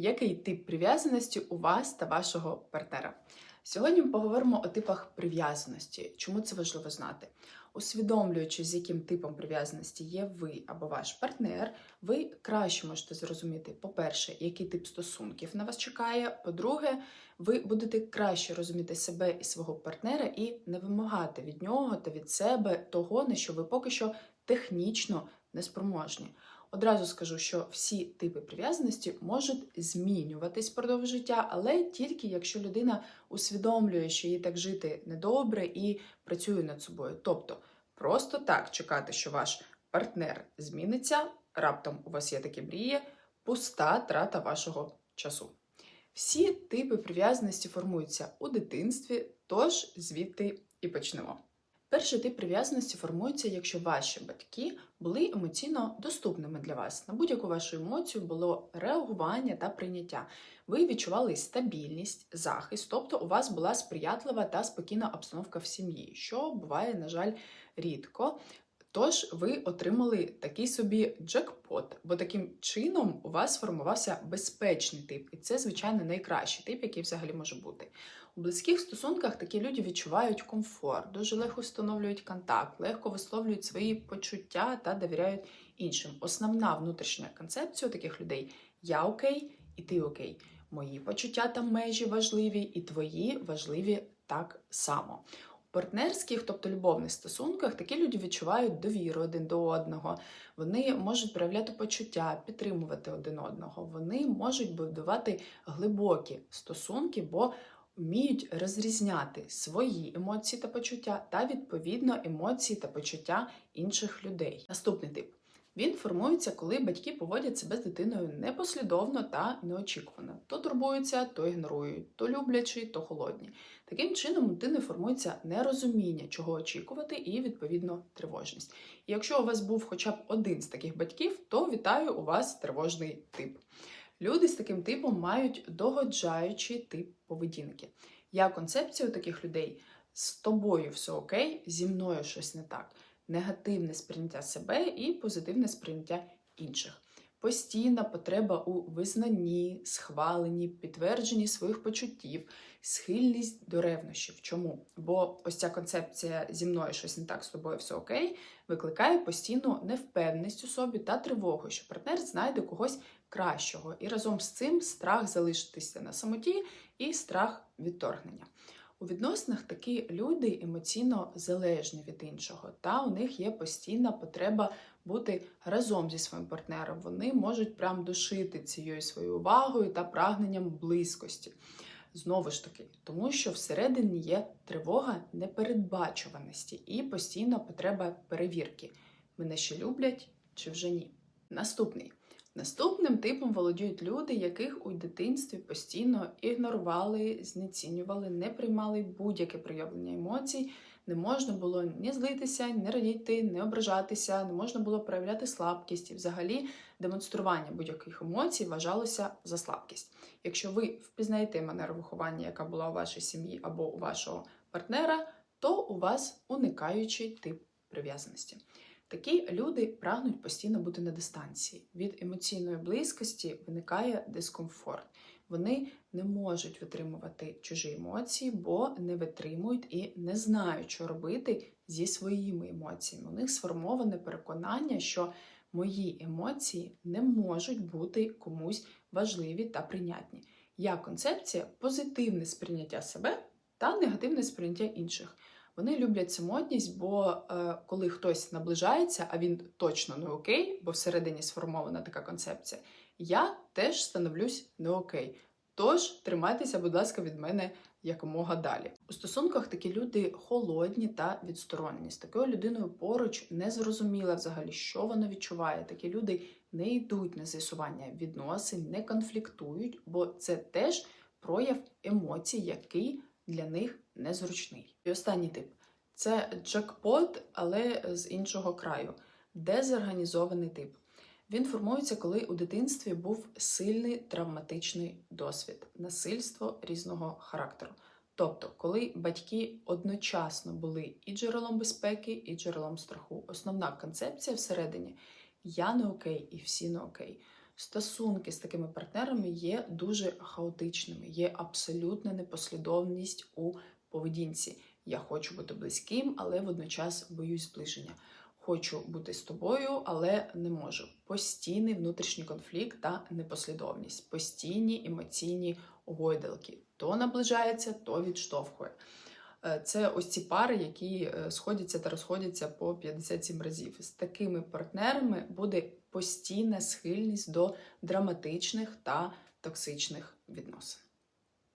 який тип прив'язаності у вас та вашого партнера. Сьогодні ми поговоримо о типах прив'язаності. Чому це важливо знати? Усвідомлюючи, з яким типом прив'язаності є ви або ваш партнер, ви краще можете зрозуміти, по-перше, який тип стосунків на вас чекає. По-друге, ви будете краще розуміти себе і свого партнера і не вимагати від нього та від себе того, на що ви поки що технічно неспроможні. Одразу скажу, що всі типи прив'язаності можуть змінюватись впродовж життя, але тільки якщо людина усвідомлює, що їй так жити недобре і працює над собою. Тобто, просто так чекати, що ваш партнер зміниться, раптом у вас є такі мрії, пуста трата вашого часу. Всі типи прив'язаності формуються у дитинстві, тож звідти і почнемо. Перший тип прив'язаності формується, якщо ваші батьки були емоційно доступними для вас. На будь-яку вашу емоцію було реагування та прийняття. Ви відчували стабільність, захист, тобто у вас була сприятлива та спокійна обстановка в сім'ї, що буває, на жаль, рідко. Тож ви отримали такий собі джекпот, бо таким чином у вас сформувався безпечний тип, і це, звичайно, найкращий тип, який взагалі може бути. У близьких стосунках такі люди відчувають комфорт, дуже легко встановлюють контакт, легко висловлюють свої почуття та довіряють іншим. Основна внутрішня концепція таких людей я окей і ти окей. Мої почуття та межі важливі, і твої важливі так само. У партнерських, тобто любовних стосунках, такі люди відчувають довіру один до одного. Вони можуть проявляти почуття, підтримувати один одного. Вони можуть будувати глибокі стосунки, бо вміють розрізняти свої емоції та почуття та відповідно емоції та почуття інших людей. Наступний тип. Він формується, коли батьки поводять себе з дитиною непослідовно та неочікувано. То турбуються, то ігнорують, то люблячі, то холодні. Таким чином, у дитини формується нерозуміння, чого очікувати, і відповідно тривожність. І якщо у вас був хоча б один з таких батьків, то вітаю у вас тривожний тип. Люди з таким типом мають догоджаючий тип поведінки. Я концепцію таких людей з тобою все окей, зі мною щось не так. Негативне сприйняття себе і позитивне сприйняття інших. Постійна потреба у визнанні, схваленні, підтвердженні своїх почуттів, схильність до ревнощів. Чому? Бо ось ця концепція зі мною щось не так з тобою все окей, викликає постійну невпевненість у собі та тривогу, що партнер знайде когось кращого. І разом з цим страх залишитися на самоті і страх відторгнення. У відносинах такі люди емоційно залежні від іншого, та у них є постійна потреба бути разом зі своїм партнером. Вони можуть прям душити цією своєю увагою та прагненням близькості. Знову ж таки, тому що всередині є тривога непередбачуваності і постійна потреба перевірки. Мене ще люблять чи вже ні. Наступний. Наступним типом володіють люди, яких у дитинстві постійно ігнорували, знецінювали, не приймали будь-яке проявлення емоцій. Не можна було ні злитися, ні радіти, не ображатися, не можна було проявляти слабкість і взагалі демонстрування будь-яких емоцій вважалося за слабкість. Якщо ви впізнаєте манеру виховання, яка була у вашій сім'ї або у вашого партнера, то у вас уникаючий тип прив'язаності. Такі люди прагнуть постійно бути на дистанції. Від емоційної близькості виникає дискомфорт. Вони не можуть витримувати чужі емоції, бо не витримують і не знають, що робити зі своїми емоціями. У них сформоване переконання, що мої емоції не можуть бути комусь важливі та прийнятні. Я концепція позитивне сприйняття себе та негативне сприйняття інших. Вони люблять самотність, бо е, коли хтось наближається, а він точно не окей, бо всередині сформована така концепція, я теж становлюсь не окей. Тож тримайтеся, будь ласка, від мене якомога далі. У стосунках такі люди холодні та відсторонені. З такою людиною поруч не зрозуміло взагалі, що вона відчуває. Такі люди не йдуть на з'ясування відносин, не конфліктують, бо це теж прояв емоцій, який для них незручний. І останній тип це джекпот, але з іншого краю, дезорганізований тип. Він формується, коли у дитинстві був сильний травматичний досвід, насильство різного характеру. Тобто, коли батьки одночасно були і джерелом безпеки, і джерелом страху. Основна концепція всередині я не окей і всі не окей. Стосунки з такими партнерами є дуже хаотичними, є абсолютна непослідовність у поведінці. Я хочу бути близьким, але водночас боюсь зближення. Хочу бути з тобою, але не можу. Постійний внутрішній конфлікт та непослідовність, постійні емоційні гойдалки. То наближається, то відштовхує. Е, Це ось ці пари, які е, сходяться та розходяться по 57 разів. З такими партнерами буде постійна схильність до драматичних та токсичних відносин.